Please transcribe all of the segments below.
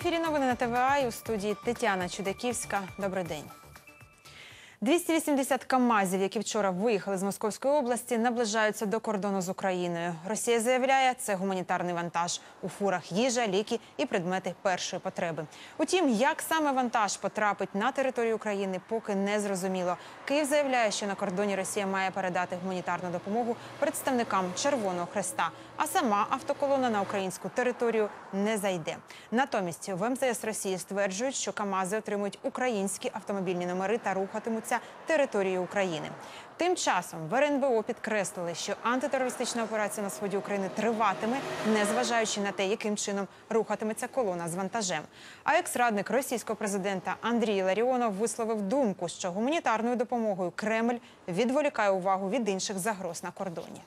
ефірі новини на ТВА і у студії Тетяна Чудаківська. Добрий день. 280 камазів, які вчора виїхали з Московської області, наближаються до кордону з Україною. Росія заявляє, це гуманітарний вантаж. У фурах їжа, ліки і предмети першої потреби. Утім, як саме вантаж потрапить на територію України, поки не зрозуміло. Київ заявляє, що на кордоні Росія має передати гуманітарну допомогу представникам Червоного Хреста, а сама автоколона на українську територію не зайде. Натомість в МЗС Росії стверджують, що Камази отримують українські автомобільні номери та рухатимуться території України. Тим часом в РНБО підкреслили, що антитерористична операція на сході України триватиме, незважаючи на те, яким чином рухатиметься колона з вантажем. А екс-радник російського президента Андрій Ларіонов висловив думку, що гуманітарною допомогою Кремль відволікає увагу від інших загроз на кордоні.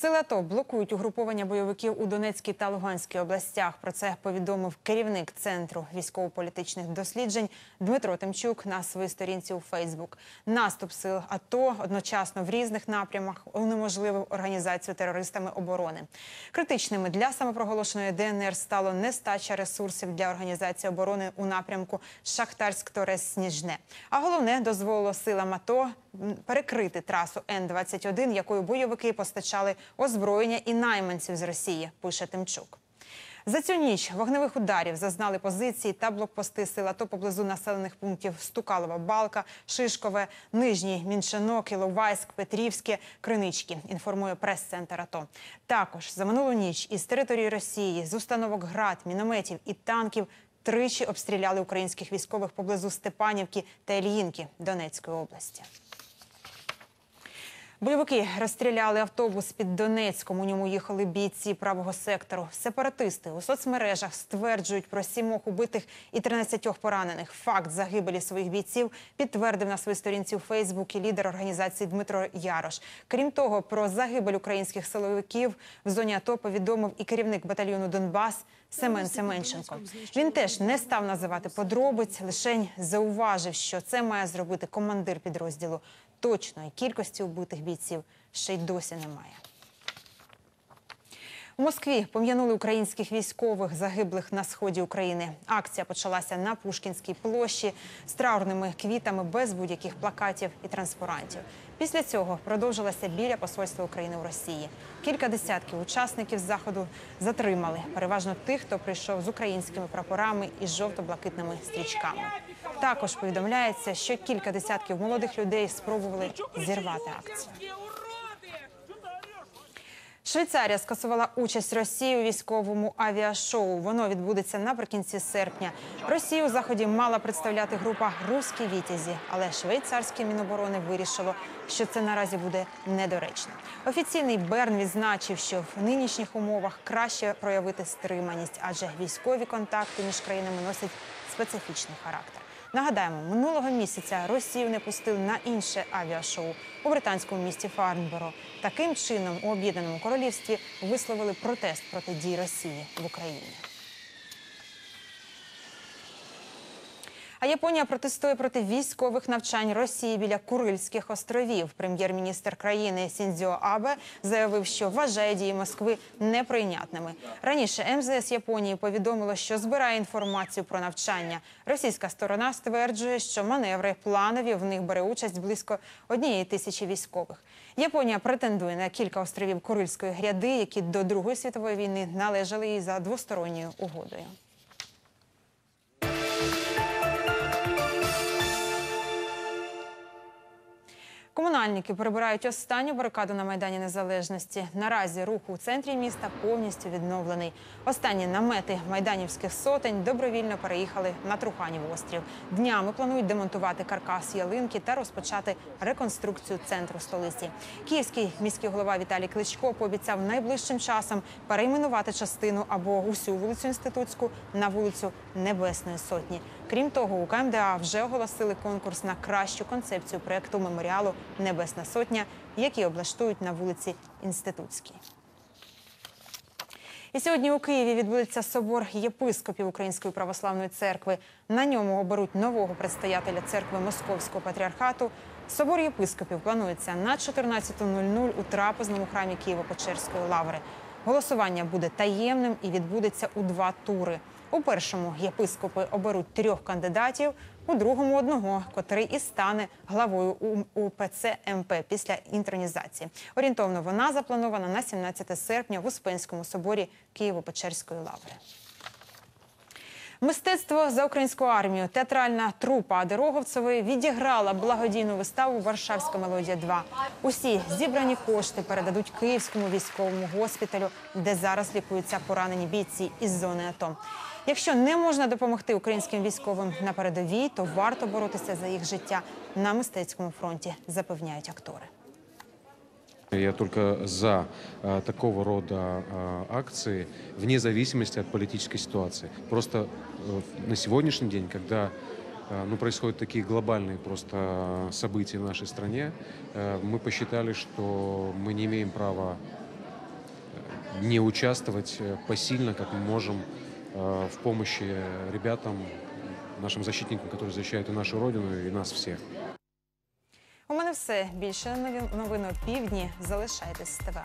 Сили АТО блокують угруповання бойовиків у Донецькій та Луганській областях. Про це повідомив керівник центру військово-політичних досліджень Дмитро Тимчук на своїй сторінці у Фейсбук. Наступ сил АТО одночасно в різних напрямах унеможливив організацію терористами оборони. Критичними для самопроголошеної ДНР стало нестача ресурсів для організації оборони у напрямку Шахтарськ торес сніжне А головне дозволило силам АТО перекрити трасу Н-21, якою бойовики постачали озброєння і найманців з Росії. Пише Тимчук. За цю ніч вогневих ударів зазнали позиції та блокпости сил АТО поблизу населених пунктів Стукалова, Балка, Шишкове, Нижній, Міншинок, Іловайськ, Петрівське, Кринички. Інформує прес-центр АТО. Також за минулу ніч із території Росії з установок град, мінометів і танків. Тричі обстріляли українських військових поблизу Степанівки та Ільїнки Донецької області. Бойовики розстріляли автобус під Донецьком. У ньому їхали бійці правого сектору. Сепаратисти у соцмережах стверджують про сімох убитих і 13 поранених. Факт загибелі своїх бійців підтвердив на своїй сторінці у Фейсбуці лідер організації Дмитро Ярош. Крім того, про загибель українських силовиків в зоні АТО повідомив і керівник батальйону Донбас. Семен Семенченко він теж не став називати подробиць, лишень зауважив, що це має зробити командир підрозділу точної кількості убитих бійців ще й досі немає. У Москві пом'янули українських військових загиблих на сході України. Акція почалася на Пушкінській площі з траурними квітами без будь-яких плакатів і транспарантів. Після цього продовжилася біля посольства України у Росії. Кілька десятків учасників заходу затримали, переважно тих, хто прийшов з українськими прапорами і жовто-блакитними стрічками. Також повідомляється, що кілька десятків молодих людей спробували зірвати акцію. Швейцарія скасувала участь Росії у військовому авіашоу. Воно відбудеться наприкінці серпня. Росію у заході мала представляти група Руські вітязі, але швейцарське міноборони вирішило, що це наразі буде недоречно. Офіційний Берн відзначив, що в нинішніх умовах краще проявити стриманість, адже військові контакти між країнами носять специфічний характер. Нагадаємо, минулого місяця Росію не пустили на інше авіашоу у британському місті Фарнборо. Таким чином у об'єднаному королівстві висловили протест проти дій Росії в Україні. А Японія протестує проти військових навчань Росії біля Курильських островів. Прем'єр-міністр країни Сіндзьо Абе заявив, що вважає дії Москви неприйнятними. Раніше МЗС Японії повідомило, що збирає інформацію про навчання. Російська сторона стверджує, що маневри планові в них бере участь близько однієї тисячі військових. Японія претендує на кілька островів Курильської гряди, які до Другої світової війни належали їй за двосторонньою угодою. Комунальники прибирають останню барикаду на майдані Незалежності. Наразі рух у центрі міста повністю відновлений. Останні намети майданівських сотень добровільно переїхали на Труханів острів. Днями планують демонтувати каркас ялинки та розпочати реконструкцію центру столиці. Київський міський голова Віталій Кличко пообіцяв найближчим часом перейменувати частину або усю вулицю інститутську на вулицю Небесної Сотні. Крім того, у КМДА вже оголосили конкурс на кращу концепцію проєкту меморіалу Небесна Сотня, які облаштують на вулиці Інститутській. І сьогодні у Києві відбудеться собор єпископів Української православної церкви. На ньому оберуть нового предстоятеля церкви Московського патріархату. Собор єпископів планується на 14.00 у трапезному храмі Києво-Печерської лаври. Голосування буде таємним і відбудеться у два тури. У першому єпископи оберуть трьох кандидатів, у другому одного, котрий і стане главою УПЦ МП після інтронізації. Орієнтовно вона запланована на 17 серпня в Успенському соборі Києво-Печерської лаври. Мистецтво за українську армію, театральна трупа Ади Роговцевої відіграла благодійну виставу Варшавська мелодія 2 Усі зібрані кошти передадуть Київському військовому госпіталю, де зараз лікуються поранені бійці із зони АТО. Якщо не можна допомогти українським військовим на передовій, то варто боротися за їх життя на мистецькому фронті, запевняють актори. Я только за э, такого рода э, акции, вне зависимости от политической ситуации. Просто э, на сегодняшний день, когда ну, происходят такие глобальные просто события в нашей стране, мы посчитали, что мы не имеем права не участвовать посильно, как мы можем в помощи ребятам, нашим защитникам, которые защищают и нашу Родину, и нас всех. У мене все більше новин о півдні. Залишайтесь з ТВА.